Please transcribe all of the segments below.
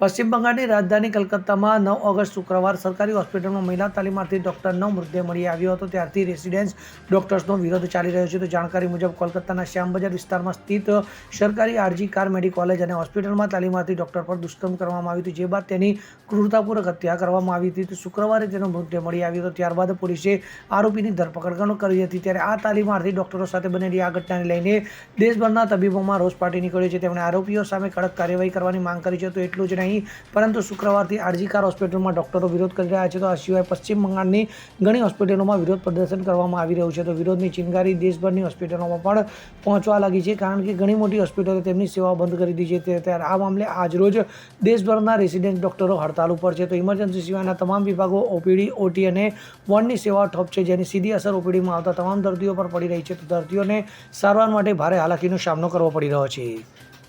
પશ્ચિમ બંગાળની રાજધાની કલકત્તામાં નવ ઓગસ્ટ શુક્રવાર સરકારી હોસ્પિટલમાં મહિલા તાલીમાર્થી ડોક્ટરનો મૃતદેહ મળી આવ્યો હતો. ત્યારથી રેસિડેન્સ ડોક્ટર્સનો વિરોધ ચાલી રહ્યો છે. તો જાણકારી મુજબ કોલકાતાના શ્યામબજાર વિસ્તારમાં સ્થિત સરકારી આરજી કાર મેડી કોલેજ અને હોસ્પિટલમાં તાલીમાર્થી ડોક્ટર પર દુષ્કર્મ કરવામાં આવ્યું હતું. જે બાદ તેની ક્રૂરતાપૂર્વક હત્યા કરવામાં આવી હતી. શુક્રવારે તેનો મૃતદેહ મળી આવ્યો હતો. ત્યારબાદ પોલીસે આરોપીની ધરપકડ કરી હતી. ત્યારે આ તાલીમાર્થી ડોક્ટરો સાથે બનેલી આ ઘટનાને લઈને દેશભરના તબીબોમાં રોષ પાટી નીકળ્યો છે. તેમણે આરોપીઓ સામે કડક કાર્યવાહી કરવાની માંગ કરી છે. તો એટલું જ નહીં, પરંતુ શુક્રવારથી આરજીકાર હોસ્પિટલમાં ડોક્ટરો વિરોધ કરી રહ્યા છે. તો આ સિવાય પશ્ચિમ બંગાળની ઘણી હોસ્પિટલોમાં વિરોધ પ્રદર્શન કરવામાં આવી રહ્યું છે. તો વિરોધની ચિનગારી દેશભરની હોસ્પિટલોમાં પણ પહોંચવા લાગી છે, કારણ કે ઘણી મોટી હોસ્પિટલો તેમની સેવાઓ બંધ કરી દીધી છે. ત્યારે આ મામલે આજરોજ દેશભરના રેસિડેન્ટ ડોક્ટરો હડતાલ ઉપર છે. તો ઇમરજન્સી સિવાયના તમામ વિભાગો, ઓપીડી, ઓટી અને વોર્ડની સેવાઓ ઠપ છે, જેની સીધી અસર ઓપીડીમાં આવતા તમામ દર્દીઓ પર પડી રહી છે. તો દર્દીઓને સારવાર માટે ભારે હાલાકીનો સામનો કરવો પડી રહ્યો છે.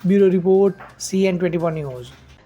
Bureau report, CN twenty news.